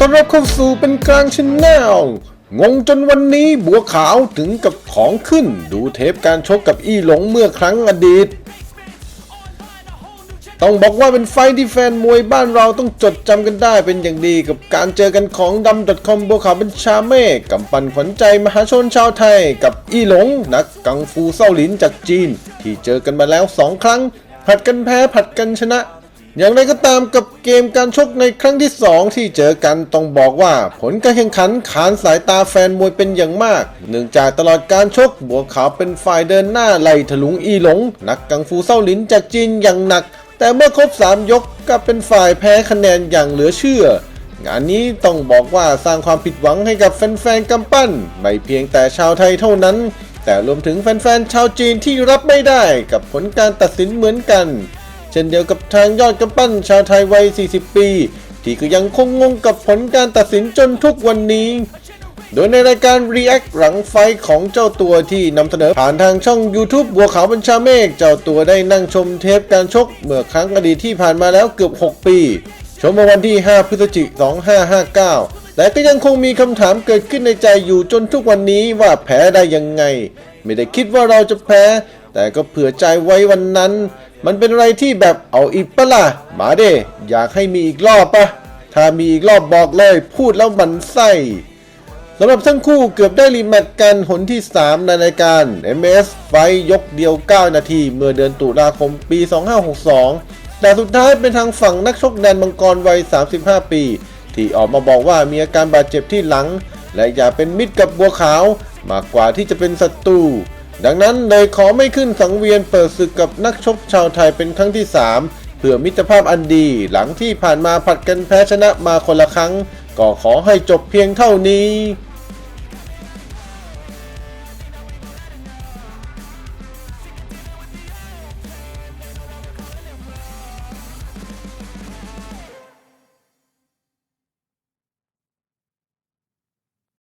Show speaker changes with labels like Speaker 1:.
Speaker 1: ต้อนรับเข้าสู่เป็นกลางชแนลงงจนวันนี้บัวขาวถึงกับของขึ้น ดูเทปการชกกับอี้หลงเมื่อครั้งอดีต ต้องบอกว่าเป็นไฟที่แฟนมวยบ้านเราต้องจดจำกันได้เป็นอย่างดีกับการเจอกันของดำ .com บัวขาวเป็นชาเม่กำปั่นขวัญใจมหาชนชาวไทย กับอี้หลง นักกังฟูเซาหลินจากจีน ที่เจอกันมาแล้วสองครั้ง ผัดกันแพ้ผัดกันชนะ อย่างไรก็ตามกับเกมการชกในครั้งที่ 2 ที่เจอกันต้องบอกว่า ผลการแข่งขันขานสายตาแฟนมวยเป็นอย่างมาก เนื่องจากตลอดการชกบัวขาวเป็นฝ่ายเดินหน้าไล่ถลุงอีหลง นักกังฟูเซาหลินจากจีนอย่างหนัก แต่เมื่อครบ 3 ยกกลับเป็นฝ่ายแพ้คะแนนอย่างเหลือเชื่อ งานนี้ต้องบอกว่าสร้างความผิดหวังให้กับแฟนๆกำปั้นไม่เพียงแต่ชาวไทยเท่านั้น แต่รวมถึงแฟนๆชาวจีนที่รับไม่ได้กับผลการตัดสินเหมือนกัน เช่นเดียวกับทางยอดกำปั้นชาวไทยวัย 40 ปี ที่ก็ยังคงงงกับผลการตัดสินจนทุกวันนี้ โดยในรายการ React หลังไฟของเจ้าตัวที่นำเสนอผ่านทางช่อง YouTube บัวขาวบัญชาเมฆเจ้าตัวได้นั่งชมเทปการชกเมื่อครั้งอดีตที่ผ่านมาแล้วเกือบ 6 ปีชมเมื่อวันที่ 5 พฤศจิกายน 2559แต่ก็ยังคงมีคำถามเกิดขึ้นในใจอยู่จนทุกวันนี้ว่าแพ้ได้ยังไง ไม่ได้คิดว่าเราจะแพ้ แต่ก็เผื่อใจไว้วันนั้น มันเป็นอะไรที่แบบเอาอีกปะล่ะ มาเด้อยากให้มีอีกรอบปะถ้ามีอีกรอบบอกเลย พูดแล้วมันไส้สำหรับทั้งคู่เกือบได้รีแมตช์กันหนที่ 3 ในรายการ MS ไฟยกเดียว 9 นาที เมื่อเดือนตุลาคมปี 2562 แต่สุดท้ายเป็นทางฝั่งนักชกแดนมังกรวัย 35 ปี ที่ออกมาบอกว่ามีอาการบาดเจ็บที่หลัง และอย่าเป็นมิตรกับบัวขาว มากกว่าที่จะเป็นศัตรู ดังนั้นเลยขอไม่ขึ้นสังเวียนเปิดศึกกับนักชกชาวไทยเป็นครั้งที่ 3 เพื่อมิตรภาพอันดีหลังที่ผ่านมาผัดกันแพ้ชนะมาคนละครั้ง ก็ขอให้จบเพียงเท่านี้